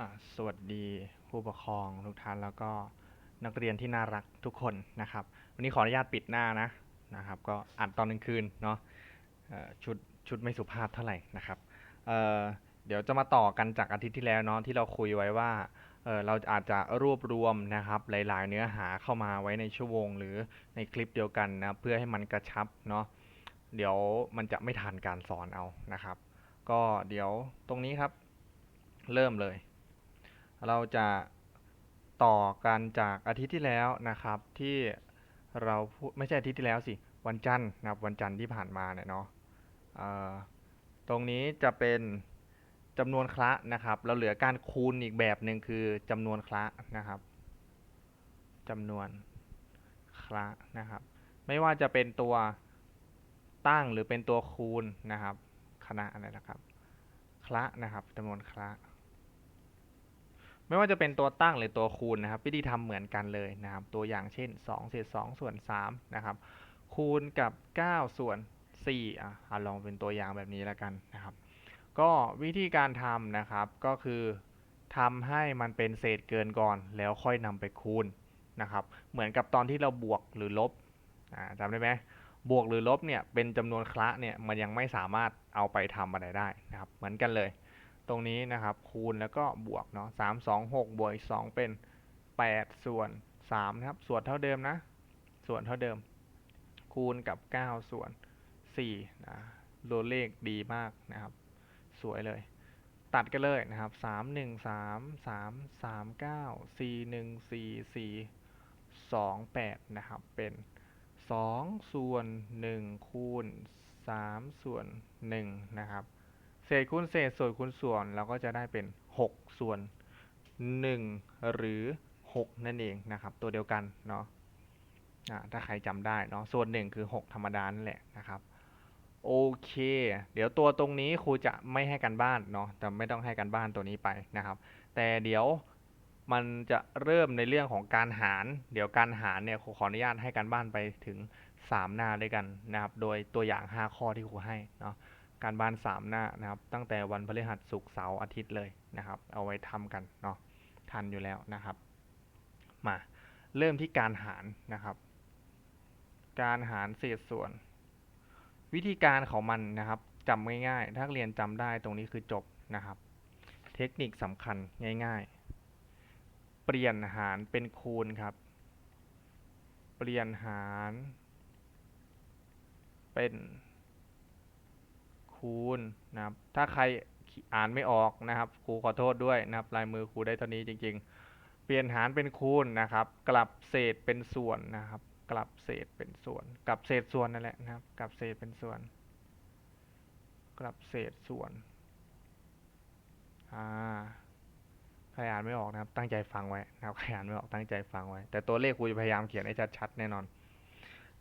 อ่าสวัสดีผู้ปกครองทุกท่านแล้วก็นักเรียนที่น่ารักทุกคนนะครับ วันนี้ขออนุญาตปิดหน้านะนะครับ ก็อัดตอนกลางคืนเนาะเอ่อชุดชุดไม่สุภาพเท่าไหร่นะครับเอ่อเดี๋ยวจะมาต่อกันจากอาทิตย์ที่แล้วเนาะที่เราคุยไว้ว่าเออเราอาจจะรวบรวมนะครับหลาย ๆ เนื้อหาเข้ามาไว้ในชั่วโมงหรือในคลิปเดียวกันนะเพื่อให้มันกระชับเนาะเดี๋ยวมันจะไม่ทันการสอนเอานะครับ ก็เดี๋ยวตรงนี้ครับ เริ่มเลย เราจะต่อกันจากอาทิตย์ที่แล้วนะครับที่เราพูดไม่ใช่อาทิตย์ที่แล้วสิวันจันทร์นะครับวันจันทร์ที่ผ่านมาเนี่ยเนาะตรงนี้จะเป็นจำนวนคละนะครับเราเหลือการคูณอีกแบบหนึ่งคือจำนวนคละนะครับจำนวนคละนะครับ ไม่ว่าจะเป็นตัวตั้งหรือเป็นตัวคูณนะครับคณะอะไรนะครับ คละนะครับจำนวนคละ ไม่ว่าจะเป็นตัวตั้งหรือตัวคูณนะครับ วิธีทำเหมือนกันเลยนะครับ ตัวอย่างเช่น2เศษ2ส่วน3นะครับคูณกับ 9 ส่วน4อะเอาลองเป็นตัวอย่างแบบนี้แล้วกันนะครับ ก็วิธีการทำนะครับก็คือทำให้มันเป็นเศษเกินก่อน แล้วค่อยนำไปคูณนะครับ เหมือนกับตอนที่เราบวกหรือลบอ่าจำได้ไหมบวกหรือลบเนี่ยเป็นจำนวนคละเนี่ยมันยังไม่สามารถเอาไปทำอะไรได้นะครับ เหมือนกันเลย ตรงนี้นะครับ คูณแล้วก็บวกเนาะสามสองหกบวกอีกสองเป็นแปดส่วนสามนะครับ ส่วนเท่าเดิมนะ ส่วนเท่าเดิม คูณกับเก้าส่วนสี่นะตัวเลขดีมากนะครับ สวยเลย ตัดกันเลยนะครับสามหนึ่งสามสามสามเก้าสี่หนึ่งสี่สี่สองแปดนะครับ เป็นสองส่วนหนึ่งคูณสามส่วนหนึ่งนะครับ เศษคูณเศษส่วนคูณส่วนเราก็จะได้เป็น 6 ส่วน 1 หรือ 6 นั่นเองนะครับ ตัวเดียวกันเนาะถ้าใครจำได้เนาะส่วน 1 คือ 6 ธรรมดานั่นแหละนะครับโอเค เดี๋ยวตัวตรงนี้ครูจะไม่ให้กันบ้านเนาะแต่ไม่ต้องให้กันบ้านตัวนี้ไปนะครับ แต่เดี๋ยวมันจะเริ่มในเรื่องของการหาร เดี๋ยวการหารเนี่ยครูขออนุญาตให้กันบ้านไปถึง 3 หน้าด้วยกันนะครับ โดยตัวอย่าง 5 ข้อที่ครูให้เนาะ การบ้าน 3 หน้านะครับ ตั้งแต่วันพฤหัสศุกร์เสาร์อาทิตย์เลยนะครับ เอาไว้ทำกันเนาะทันอยู่แล้วนะครับ มาเริ่มที่การหารนะครับ การหารเศษส่วน วิธีการของมันนะครับจำง่ายๆ ถ้าเรียนจำได้ตรงนี้คือจบนะครับ เทคนิคสำคัญง่าย ๆ เปลี่ยนหารเป็นคูณครับ เปลี่ยนหาร เป็น คูณนะครับ ถ้าใครอ่านไม่ออกนะครับ ครูขอโทษด้วยนะครับลายมือครูได้เท่านี้จริง ๆ เปลี่ยนหารเป็นคูณนะครับ กลับเศษเป็นส่วนนะครับ กลับเศษเป็นส่วน กลับเศษส่วนนั่นแหละนะครับ กลับเศษเป็นส่วน กลับเศษส่วนอ่าใครอ่านไม่ออกนะครับ ตั้งใจฟังไว้นะครับใครอ่านไม่ออกตั้งใจฟังไว้ แต่ตัวเลขครูจะพยายามเขียนให้ชัดๆแน่นอน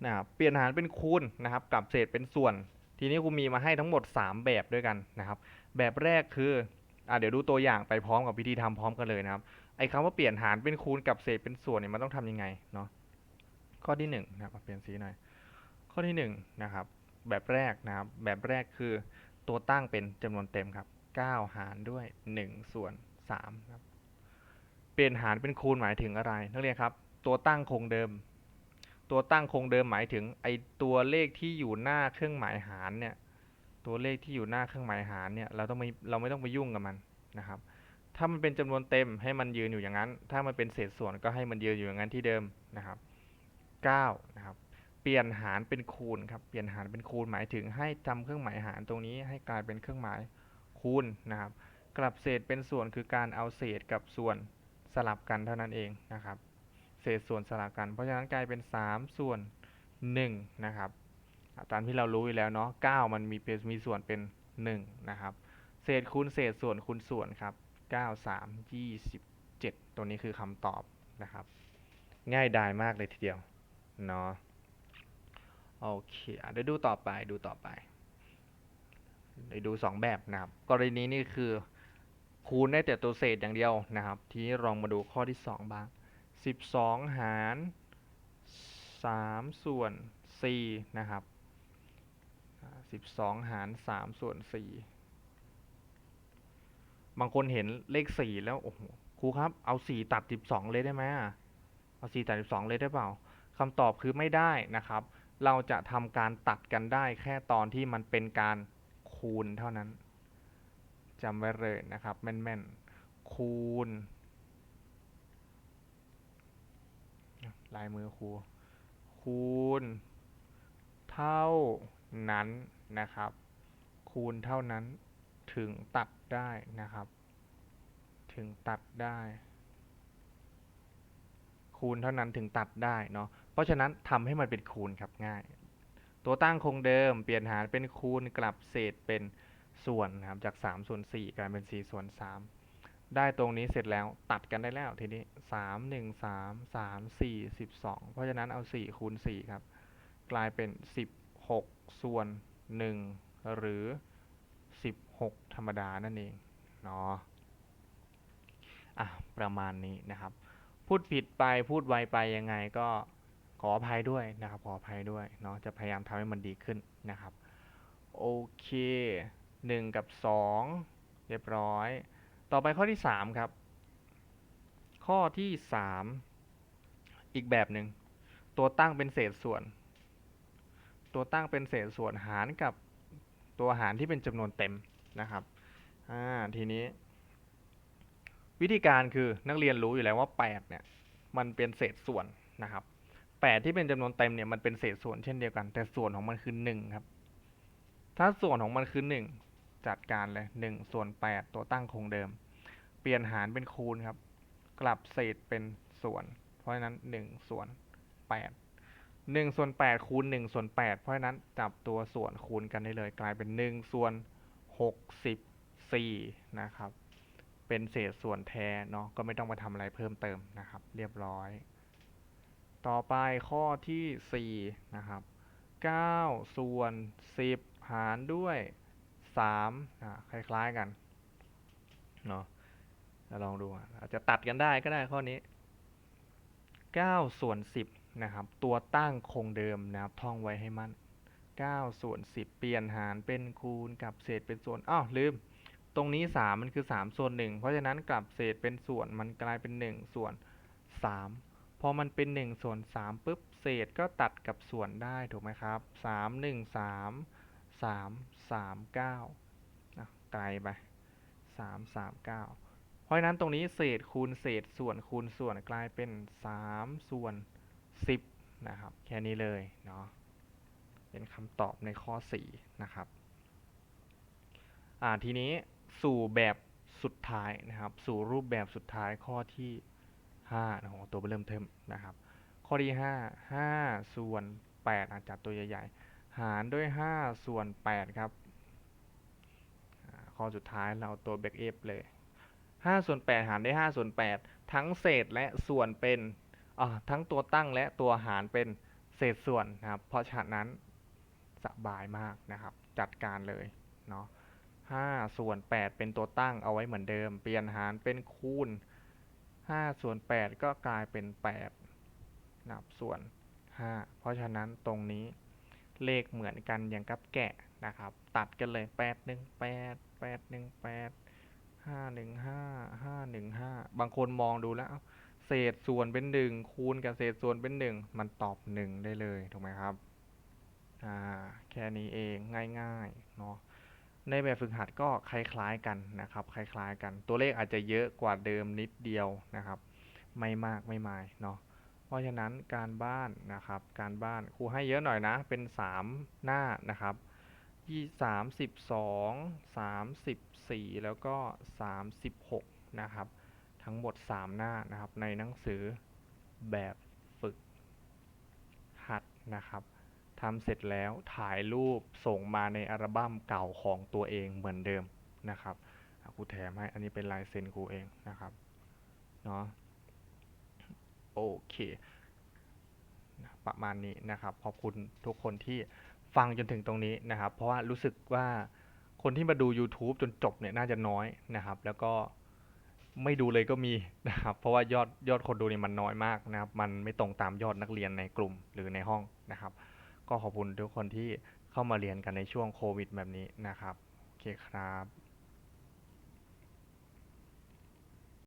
นะครับเปลี่ยนหารเป็นคูณนะครับ กลับเศษเป็นส่วน ทีนี้ครูมีมาให้ทั้งหมด 3 แบบด้วยกันนะครับ แบบแรกคืออ่าเดี๋ยวดูตัวอย่างไปพร้อมกับวิธีทำพร้อมกันเลยนะครับ ไอ้คำว่าเปลี่ยนหารเป็นคูณกับเศษเป็นส่วนเนี่ยมันต้องทำยังไงเนาะ ข้อที่1นะครับเปลี่ยนสีหน่อย ข้อที่1นะครับ แบบแรกนะครับ แบบแรกคือตัวตั้งเป็นจำนวนเต็มครับ 9 หารด้วย 1 ส่วน3ครับ เปลี่ยนหารเป็นคูณหมายถึงอะไร นักเรียนครับ ตัวตั้งคงเดิม ตัวตั้งคงเดิมหมายถึงไอตัวเลขที่อยู่หน้าเครื่องหมายหารเนี่ยตัวเลขที่อยู่หน้าเครื่องหมายหารเนี่ยเราต้องไม่เราไม่ต้องไปยุ่งกับมันนะครับ ถ้ามันเป็นจำนวนเต็มให้มันยืนอยู่อย่างนั้น ถ้ามันเป็นเศษส่วนก็ให้มันยืนอยู่อย่างนั้นที่เดิมนะครับ9นะครับเปลี่ยนหารเป็นคูณครับเปลี่ยนหารเป็นคูณหมายถึงให้ทำเครื่องหมายหารตรงนี้ให้กลายเป็นเครื่องหมายคูณนะครับ กลับเศษเป็นส่วนคือการเอาเศษกับส่วนสลับกันเท่านั้นเองนะครับ เศษส่วนสลับกัน เพราะฉะนั้นกลายเป็น 3 ส่วน 1 นะครับ ตามที่เรารู้อยู่แล้วเนาะ9มันมีเป็นมีส่วนเป็น 1 นะครับ เศษคูณเศษส่วนคูณส่วนครับ 9 3 27 ตัวนี้คือคำตอบนะครับ ง่ายดายมากเลยทีเดียวเนาะโอเคเดี๋ยวดูต่อไปดูต่อไปเดี๋ยวดู 2 แบบนะครับ กรณีนี้นี่คือคูณได้แต่ตัวเศษอย่างเดียวนะครับ ทีนี้ลองมาดูข้อที่ 2 บ้าง 12หาร3ส่วน4นะครับ12หาร3ส่วน4บางคนเห็นเลขสี่แล้วโอ้โหครูครับเอาสี่ตัดสิบสองเลยได้ไหมเอาสี่ตัดสิบสองเลยได้เปล่าคำตอบคือไม่ได้นะครับ เราจะทำการตัดกันได้แค่ตอนที่มันเป็นการคูณเท่านั้นจำไว้เลยนะครับ แม่นๆ คูณ ลายมือครูคูณ เท่านั้นนะครับ คูณเท่านั้นถึงตัดได้นะครับ ถึงตัดได้ คูณเท่านั้นถึงตัดได้เนาะเพราะฉะนั้นทำให้มันเป็นคูณครับง่าย ตัวตั้งคงเดิมเปลี่ยนหารเป็นคูณกลับเศษเป็นส่วนนะครับจาก3ส่วน4กลายเป็น4ส่วน3 ได้ตรงนี้เสร็จแล้วตัดกันได้แล้วทีนี้3 1 3 3 4 12เพราะฉะนั้นเอา4คูณ4ครับ กลายเป็น16ส่วน1หรือ16ธรรมดานั่นเองเนาะอะประมาณนี้นะครับ พูดผิดไปพูดไวไปยังไงก็ขออภัยด้วยนะครับ ขออภัยด้วยเนาะจะพยายามทำให้มันดีขึ้นนะครับ โอเคหนึ่งกับสองเรียบร้อย ต่อไปข้อที่สามครับ ข้อที่สามอีกแบบหนึ่งตัวตั้งเป็นเศษส่วน ตัวตั้งเป็นเศษส่วนหารกับตัวหารที่เป็นจำนวนเต็มนะครับอ่าทีนี้ วิธีการคือนักเรียนรู้อยู่แล้วว่า8เนี่ยมันเป็นเศษส่วนนะครับ8ที่เป็นจำนวนเต็มเนี่ยมันเป็นเศษส่วนเช่นเดียวกัน แต่ส่วนของมันคือ1ครับถ้าส่วนของมันคือ1จัดการเลย1ส่วน8ตัวตั้งคงเดิม ปลี่ยนหารเป็นคูณครับ กลับเศษเป็นส่วน เพราะฉะนั้น1ส่วน8 1ส่วน8คูณ1ส่วน8เพราะฉะนั้นจับตัวส่วนคูณกันได้เลย กลายเป็น1ส่วน64นะครับ เป็นเศษส่วนแท้เนาะก็ไม่ต้องมาทำอะไรเพิ่มเติมนะครับ เรียบร้อย ต่อไปข้อที่4นะครับ9ส่วน 10 หารด้วย3อ่าคล้าย ๆกันเนาะ ลองดูอะอาจจะตัดกันได้ก็ได้ข้อนี้9ส่วน10นะครับตัวตั้งคงเดิมนะครับท่องไว้ให้มั่น9ส่วน10 เปลี่ยนหารเป็นคูณกับเศษเป็นส่วนอ้าวลืม ตรงนี้ 3 มันคือ 3 ส่วน 1 เพราะฉะนั้นกลับเศษเป็นส่วนมันกลายเป็น 1 ส่วน 3 พอมันเป็น 1 ส่วน 3ปุ๊บเศษก็ตัดกับส่วนได้ถูกไหมครับ 3 1 3 3 3 9นะไกลไป 3 3 9เพราะฉะนั้นตรงนี้เศษคูณเศษส่วนคูณส่วนกลายเป็น 3 ส่วน 10 นะครับ แค่นี้เลยเนาะเป็นคำตอบในข้อ 4 นะครับทีนี้สู่แบบสุดท้ายนะครับ สู่รูปแบบสุดท้ายข้อที่5นะโหตัวเริ่มเทิมนะครับ ข้อที่ 5 5 ส่วน 8อาจจับตัวใหญ่ๆ หารด้วย 5 ส่วน 8 ครับข้อสุดท้ายเราเอาตัวแบกเอฟเลย 5ส่วน8หารด้วย5ส่วน8ทั้งเศษและส่วนเป็นทั้งตัวตั้งและตัวหารเป็นเศษส่วนนะครับ เพราะฉะนั้นสบายมากนะครับ จัดการเลยเนาะ5ส่วน 8 เป็นตัวตั้งเอาไว้เหมือนเดิม เปลี่ยนหารเป็นคูณ5ส่วน 8 ก็กลายเป็น8นับส่วน 5 เพราะฉะนั้นตรงนี้เลขเหมือนกันอย่างกับแกะนะครับ ตัดกันเลย 8 1 8 8 1 8 5 1 5 5 1 5บางคนมองดูแล้วเศษส่วนเป็น1คูณกับเศษส่วนเป็น1มันตอบ1ได้เลยถูกไหมครับอ่าแค่นี้เองง่ายๆเนาะในแบบฝึกหัดก็คล้ายๆกันนะครับ คล้ายๆกัน ตัวเลขอาจจะเยอะกว่าเดิมนิดเดียวนะครับ ไม่มากไม่มายเนาะเพราะฉะนั้นการบ้านนะครับ การบ้านครูให้เยอะหน่อยนะ เป็น 3 หน้านะครับ ยี่สามสิบสองสามสิบสี่แล้วก็สามสิบหกนะครับ ทั้งหมด3หน้านะครับ ในหนังสือแบบฝึกหัดนะครับทำเสร็จแล้วถ่ายรูปส่งมาในอัลบั้มเก่าของตัวเองเหมือนเดิมนะครับครูแถมให้อันนี้เป็นลายเซ็นครูเองนะครับเนาะโอเค ประมาณนี้นะครับ ขอบคุณทุกคนที่ ฟังจนถึงตรงนี้นะครับ เพราะว่ารู้สึกว่าคนที่มาดู YouTube จนจบเนี่ยน่าจะน้อยนะครับ แล้วก็ไม่ดูเลยก็มีนะครับ เพราะว่ายอดยอดคนดูเนี่ยมันน้อยมากนะครับ มันไม่ตรงตามยอดนักเรียนในกลุ่มหรือในห้องนะครับ ก็ขอบคุณทุกคนที่เข้ามาเรียนกันในช่วงโควิดแบบนี้นะครับ โอเคครับ